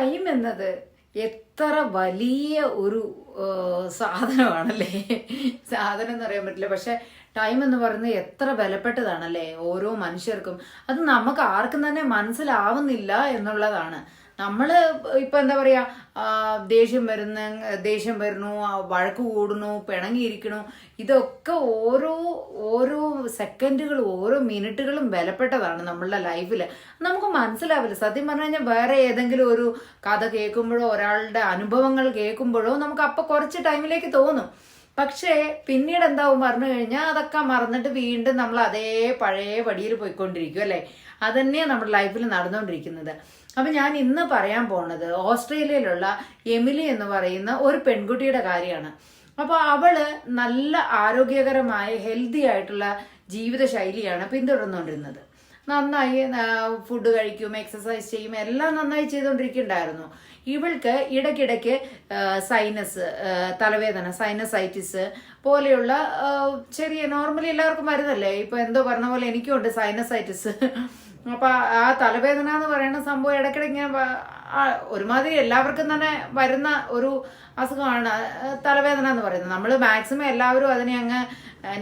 പറയുന്നത് എത്ര വലിയ ഒരു സാധനമാണല്ലേ? സാധനം എന്ന് പറയാൻ പറ്റില്ല. പക്ഷെ ടൈം എന്ന് പറയുന്നത് എത്ര വിലപ്പെട്ടതാണല്ലേ ഓരോ മനുഷ്യർക്കും. അത് നമുക്ക് ആർക്കും തന്നെ മനസ്സിലാവുന്നില്ല എന്നുള്ളതാണ്. നമ്മൾ ഇപ്പൊ എന്താ പറയാ ആ, ദേഷ്യം വരുന്ന ദേഷ്യം വരുന്നു വഴക്ക് കൂടുന്നു പിണങ്ങിയിരിക്കണു ഇതൊക്കെ ഓരോ ഓരോ സെക്കൻഡുകളും ഓരോ മിനിറ്റുകളും വിലപ്പെട്ടതാണ് നമ്മളുടെ ലൈഫിൽ നമുക്ക് മനസ്സിലാവില്ല. സത്യം പറഞ്ഞു കഴിഞ്ഞാൽ വേറെ ഏതെങ്കിലും ഒരു കഥ കേൾക്കുമ്പോഴോ ഒരാളുടെ അനുഭവങ്ങൾ കേൾക്കുമ്പോഴോ നമുക്ക് അപ്പൊ കുറച്ച് ടൈമിലേക്ക് തോന്നും. പക്ഷേ പിന്നീട് എന്താവും പറഞ്ഞു കഴിഞ്ഞാൽ അതൊക്കെ മറന്നിട്ട് വീണ്ടും നമ്മൾ അതേ പഴയ വടിയിൽ പോയിക്കൊണ്ടിരിക്കും അല്ലേ? അതന്നെയാണ് നമ്മുടെ ലൈഫിൽ നടന്നുകൊണ്ടിരിക്കുന്നത് അപ്പൊ ഞാൻ ഇന്ന് പറയാൻ പോണത് ഓസ്ട്രേലിയയിലുള്ള എമിലി എന്ന് പറയുന്ന ഒരു പെൺകുട്ടിയുടെ കാര്യമാണ്. അപ്പോൾ അവൾ നല്ല ആരോഗ്യകരമായ ഹെൽത്തി ആയിട്ടുള്ള ജീവിത ശൈലിയാണ് പിന്തുടർന്നുകൊണ്ടിരുന്നത് നന്നായി ഫുഡ് കഴിക്കും എക്സസൈസ് ചെയ്യും എല്ലാം നന്നായി ചെയ്തുകൊണ്ടിരിക്കുന്നുണ്ടായിരുന്നു ഇവൾക്ക് ഇടയ്ക്കിടയ്ക്ക് സൈനസ് തലവേദന സൈനസൈറ്റിസ് പോലെയുള്ള ചെറിയ നോർമലി എല്ലാവർക്കും വരുന്നല്ലേ? ഇപ്പൊ എന്തോ പറഞ്ഞ പോലെ എനിക്കും ഉണ്ട് സൈനസൈറ്റിസ് അപ്പൊ ആ തലവേദന എന്ന് പറയുന്ന സംഭവം ഇടയ്ക്കിടെ ഇങ്ങനെ ഒരുമാതിരി എല്ലാവർക്കും തന്നെ വരുന്ന ഒരു അസുഖമാണ് തലവേദന എന്ന് പറയുന്നത്. നമ്മൾ മാക്സിമം എല്ലാവരും അതിനെ അങ്ങ്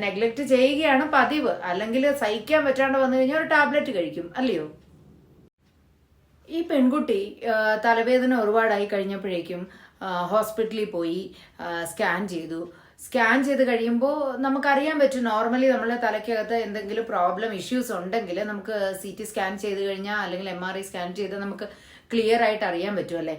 നെഗ്ലക്ട് ചെയ്യുകയാണ് പതിവ്. അല്ലെങ്കിൽ സഹിക്കാൻ പറ്റാണ്ട് വന്നു കഴിഞ്ഞാൽ ഒരു ടാബ്ലറ്റ് കഴിക്കും അല്ലയോ? ഈ പെൺകുട്ടി തലവേദന ഒരുപാടായി കഴിഞ്ഞപ്പോഴേക്കും ഹോസ്പിറ്റലിൽ പോയി സ്കാൻ ചെയ്തു. സ്കാൻ ചെയ്ത് കഴിയുമ്പോൾ നമുക്കറിയാൻ പറ്റും. നോർമലി നമ്മളെ തലയ്ക്കകത്ത് എന്തെങ്കിലും പ്രോബ്ലം ഇഷ്യൂസ് ഉണ്ടെങ്കിൽ നമുക്ക് സി ടി സ്കാൻ ചെയ്ത് കഴിഞ്ഞാൽ അല്ലെങ്കിൽ എം ആർ ഐ സ്കാൻ ചെയ്ത് നമുക്ക് ക്ലിയർ ആയിട്ട് അറിയാൻ പറ്റും അല്ലേ?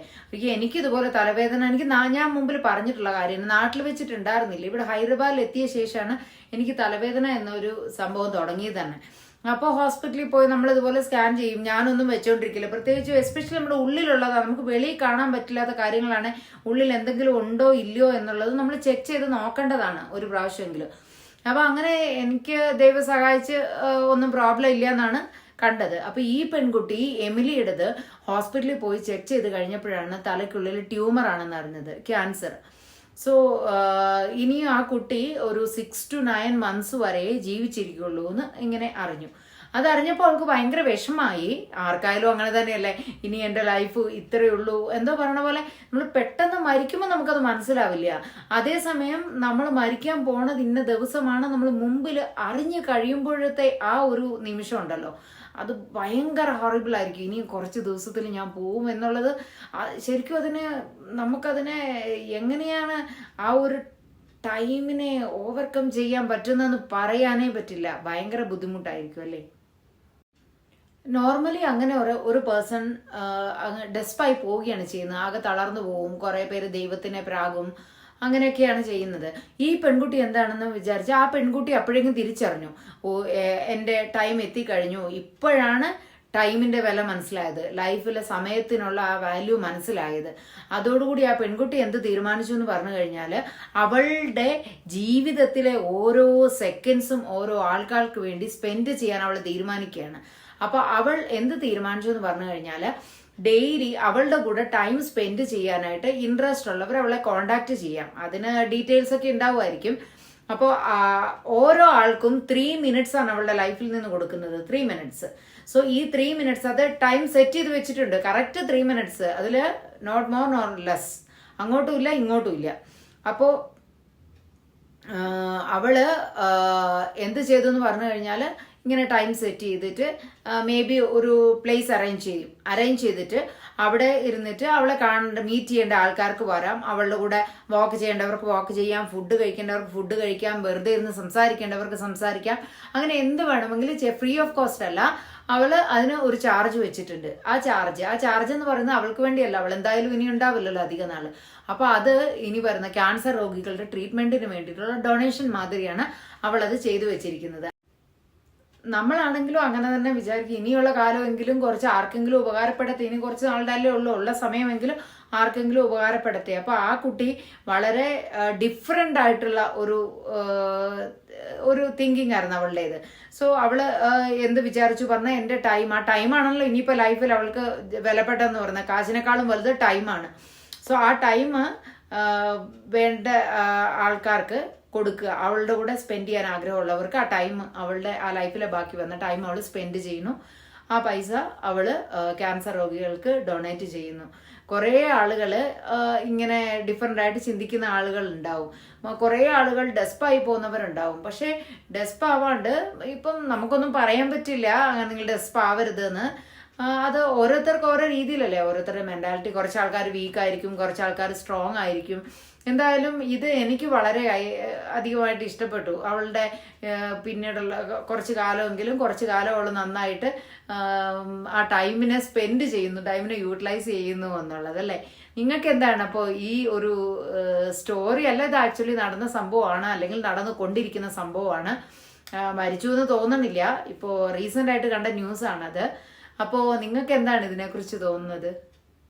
എനിക്ക് ഇതുപോലെ തലവേദന. എനിക്ക് ഞാൻ മുമ്പിൽ പറഞ്ഞിട്ടുള്ള കാര്യമാണ് നാട്ടിൽ വെച്ചിട്ടുണ്ടായിരുന്നില്ല. ഇവിടെ ഹൈദരാബാദിൽ എത്തിയ ശേഷമാണ് എനിക്ക് തലവേദന എന്നൊരു സംഭവം തുടങ്ങിയത് തന്നെ. അപ്പോൾ ഹോസ്പിറ്റലിൽ പോയി നമ്മൾ ഇതുപോലെ സ്കാൻ ചെയ്യും. ഞാനൊന്നും വെച്ചുകൊണ്ടിരിക്കില്ല പ്രത്യേകിച്ച് എസ്പെഷ്യലി നമ്മുടെ ഉള്ളിലുള്ളതാണ്. നമുക്ക് വെളിയിൽ കാണാൻ പറ്റില്ലാത്ത കാര്യങ്ങളാണ് ഉള്ളിൽ എന്തെങ്കിലും ഉണ്ടോ ഇല്ലയോ എന്നുള്ളത് നമ്മൾ ചെക്ക് ചെയ്ത് നോക്കേണ്ടതാണ് ഒരു പ്രാവശ്യമെങ്കിലും. അപ്പോൾ അങ്ങനെ എനിക്ക് ദൈവം സഹായിച്ച് ഒന്നും പ്രോബ്ലം ഇല്ല എന്നാണ് കണ്ടത്. അപ്പോൾ ഈ പെൺകുട്ടി എമിലിയുടേത് ഹോസ്പിറ്റലിൽ പോയി ചെക്ക് ചെയ്ത് കഴിഞ്ഞപ്പോഴാണ് തലയ്ക്കുള്ളിൽ ട്യൂമർ ആണെന്ന് അറിഞ്ഞത്. ക്യാൻസർ സോ ഇനിയും ആ കുട്ടി ഒരു സിക്സ് ടു നയൻ മന്ത്സ് വരെ ജീവിച്ചിരിക്കുള്ളൂ എന്ന് ഇങ്ങനെ അറിഞ്ഞു. അതറിഞ്ഞപ്പോൾ അവൾക്ക് ഭയങ്കര വിഷമായി. ആർക്കായാലും അങ്ങനെ തന്നെയല്ലേ? ഇനി എന്റെ ലൈഫ് ഇത്രയേ ഉള്ളൂ. എന്തോ പറഞ്ഞ പോലെ നമ്മൾ പെട്ടെന്ന് മരിക്കുമ്പോൾ നമുക്കത് മനസ്സിലാവില്ല. അതേസമയം നമ്മൾ മരിക്കാൻ പോണത് ഇന്ന ദിവസമാണ് നമ്മൾ മുമ്പിൽ അറിഞ്ഞു കഴിയുമ്പോഴത്തെ ആ ഒരു നിമിഷം ഉണ്ടല്ലോ. അത് ഭയങ്കര ഹോറിബിളായിരിക്കും ഇനി കുറച്ച് ദിവസത്തിൽ ഞാൻ പോവും എന്നുള്ളത് ശരിക്കും അതിനെ നമുക്കതിനെ എങ്ങനെയാണ് ആ ഒരു ടൈമിനെ ഓവർകം ചെയ്യാൻ പറ്റുന്നതെന്ന് പറയാനേ പറ്റില്ല. ഭയങ്കര ബുദ്ധിമുട്ടായിരിക്കും അല്ലേ? നോർമലി അങ്ങനെ ഒരു ഒരു പേഴ്സൺ ഡെസ്പായി പോവുകയാണ് ചെയ്യുന്നത്. ആകെ തളർന്നു പോവും. കുറേ പേര് ദൈവത്തിനെ പ്രാകും. അങ്ങനെയൊക്കെയാണ് ചെയ്യുന്നത്. ഈ പെൺകുട്ടി എന്താണെന്ന് വിചാരിച്ച് ആ പെൺകുട്ടി അപ്പോഴേക്കും തിരിച്ചറിഞ്ഞു. ഓ എന്റെ ടൈം എത്തിക്കഴിഞ്ഞു. ഇപ്പോഴാണ് ടൈമിന്റെ വില മനസ്സിലായത്. ലൈഫിലെ സമയത്തിനുള്ള ആ വാല്യൂ മനസ്സിലായത്. അതോടുകൂടി ആ പെൺകുട്ടി എന്ത് തീരുമാനിച്ചു എന്ന് പറഞ്ഞു കഴിഞ്ഞാൽ അവളുടെ ജീവിതത്തിലെ ഓരോ സെക്കൻഡ്സും ഓരോ ആൾക്കാർക്ക് വേണ്ടി സ്പെൻഡ് ചെയ്യാൻ അവൾ തീരുമാനിക്കുകയാണ്. അപ്പൊ അവൾ എന്ത് തീരുമാനിച്ചു എന്ന് പറഞ്ഞു കഴിഞ്ഞാൽ ഡെയിലി അവളുടെ കൂടെ ടൈം സ്പെൻഡ് ചെയ്യാനായിട്ട് ഇൻട്രസ്റ്റ് ഉള്ളവർ അവളെ കോണ്ടാക്ട് ചെയ്യാം. അതിന് ഡീറ്റെയിൽസ് ഒക്കെ ഉണ്ടാവുമായിരിക്കും. അപ്പോൾ ഓരോ ആൾക്കും ത്രീ മിനിറ്റ്സ് ആണ് അവളുടെ ലൈഫിൽ നിന്ന് കൊടുക്കുന്നത്. ത്രീ മിനിറ്റ്സ് സോ ഈ ത്രീ മിനിറ്റ്സ് അത് ടൈം സെറ്റ് ചെയ്ത് വെച്ചിട്ടുണ്ട്. കറക്റ്റ് ത്രീ മിനിറ്റ്സ് അതിൽ നോട്ട് മോർ നോർ ലെസ് അങ്ങോട്ടും ഇല്ല ഇങ്ങോട്ടും ഇല്ല. അപ്പോൾ അവൾ എന്ത് ചെയ്തു എന്ന് പറഞ്ഞു കഴിഞ്ഞാൽ ഇങ്ങനെ ടൈം സെറ്റ് ചെയ്തിട്ട് മേ ബി ഒരു പ്ലേസ് അറേഞ്ച് ചെയ്യും. അറേഞ്ച് ചെയ്തിട്ട് അവിടെ ഇരുന്നിട്ട് അവളെ കാണേണ്ട മീറ്റ് ചെയ്യേണ്ട ആൾക്കാർക്ക് വരാം. അവളുടെ കൂടെ വാക്ക് ചെയ്യേണ്ടവർക്ക് വാക്ക് ചെയ്യാം. ഫുഡ് കഴിക്കേണ്ടവർക്ക് ഫുഡ് കഴിക്കാം. വെറുതെ ഇരുന്ന് സംസാരിക്കേണ്ടവർക്ക് സംസാരിക്കാം. അങ്ങനെ എന്ത് വേണമെങ്കിലും ഫ്രീ ഓഫ് കോസ്റ്റ് അല്ല. അവൾ അതിന് ഒരു ചാർജ് വെച്ചിട്ടുണ്ട്. ആ ചാർജ് ആ ചാർജ് എന്ന് പറയുന്നത് അവൾക്ക് വേണ്ടിയല്ല. അവൾ എന്തായാലും ഇനി ഉണ്ടാവില്ലല്ലോ അധിക നാൾ. അപ്പൊ അത് ഇനി വരുന്ന ക്യാൻസർ രോഗികളുടെ ട്രീറ്റ്മെന്റിന് വേണ്ടിയിട്ടുള്ള ഡൊണേഷൻ മാതിരിയാണ് അവൾ അത് ചെയ്തു വെച്ചിരിക്കുന്നത്. നമ്മളാണെങ്കിലും അങ്ങനെ തന്നെ വിചാരിക്കും. ഇനിയുള്ള കാലമെങ്കിലും കുറച്ച് ആർക്കെങ്കിലും ഉപകാരപ്പെടുത്തി ഇനി കുറച്ച് നാളുടെ ഉള്ളൂ. ഉള്ള സമയമെങ്കിലും ആർക്കെങ്കിലും ഉപകാരപ്പെടുത്തി അപ്പോൾ ആ കുട്ടി വളരെ ഡിഫറെന്റ് ആയിട്ടുള്ള ഒരു ഒരു തിങ്കിങ് ആയിരുന്നു അവളുടേത്. സോ അവൾ എന്ത് വിചാരിച്ചു? പറഞ്ഞാൽ എന്റെ ടൈം ആ ടൈമാണല്ലോ ഇനിയിപ്പോ ലൈഫിൽ അവൾക്ക് വിലപ്പെട്ടെന്ന് പറഞ്ഞാൽ കാശിനേക്കാളും വലുത് ടൈമാണ് സോ ആ ടൈം വേണ്ട ആൾക്കാർക്ക് കൊടുക്കുക. അവളുടെ കൂടെ സ്പെൻഡ് ചെയ്യാൻ ആഗ്രഹമുള്ളവർക്ക് ആ ടൈം അവളുടെ ആ ലൈഫിലെ ബാക്കി വന്ന ടൈം അവൾ സ്പെൻഡ് ചെയ്യുന്നു. ആ പൈസ അവൾ ക്യാൻസർ രോഗികൾക്ക് ഡൊണേറ്റ് ചെയ്യുന്നു. കുറേ ആളുകൾ ഇങ്ങനെ ഡിഫറെന്റ് ആയിട്ട് ചിന്തിക്കുന്ന ആളുകൾ ഉണ്ടാവും. കുറേ ആളുകൾ ഡെസ്പായി പോകുന്നവരുണ്ടാവും. പക്ഷേ ഡെസ്പ് ആവാണ്ട് ഇപ്പം നമുക്കൊന്നും പറയാൻ പറ്റില്ല. നിങ്ങൾ ഡെസ്പ് എന്ന്. അത് ഓരോരുത്തർക്ക് ഓരോ രീതിയിലല്ലേ? ഓരോരുത്തരുടെ മെന്റാലിറ്റി കുറച്ച് ആൾക്കാർ വീക്ക് ആയിരിക്കും കുറച്ച് ആൾക്കാർ സ്ട്രോങ് ആയിരിക്കും. എന്തായാലും ഇത് എനിക്ക് വളരെ അധികമായിട്ട് ഇഷ്ടപ്പെട്ടു. അവളുടെ പിന്നീടുള്ള കുറച്ച് കാലമെങ്കിലും കുറച്ച് കാലം അവൾ നന്നായിട്ട് ആ ടൈമിനെ സ്പെൻഡ് ചെയ്യുന്നു ടൈമിനെ യൂട്ടിലൈസ് ചെയ്യുന്നു എന്നുള്ളത് അല്ലേ? നിങ്ങൾക്ക് എന്താണ് അപ്പോൾ ഈ ഒരു സ്റ്റോറി അല്ല ഇത് ആക്ച്വലി നടന്ന സംഭവമാണ് അല്ലെങ്കിൽ നടന്നു കൊണ്ടിരിക്കുന്ന സംഭവമാണ്? മരിച്ചു എന്ന് തോന്നുന്നില്ല ഇപ്പോൾ റീസെന്റ് ആയിട്ട് കണ്ട ന്യൂസാണത് അപ്പോൾ നിങ്ങൾക്ക് എന്താണ് ഇതിനെക്കുറിച്ച് തോന്നുന്നത്?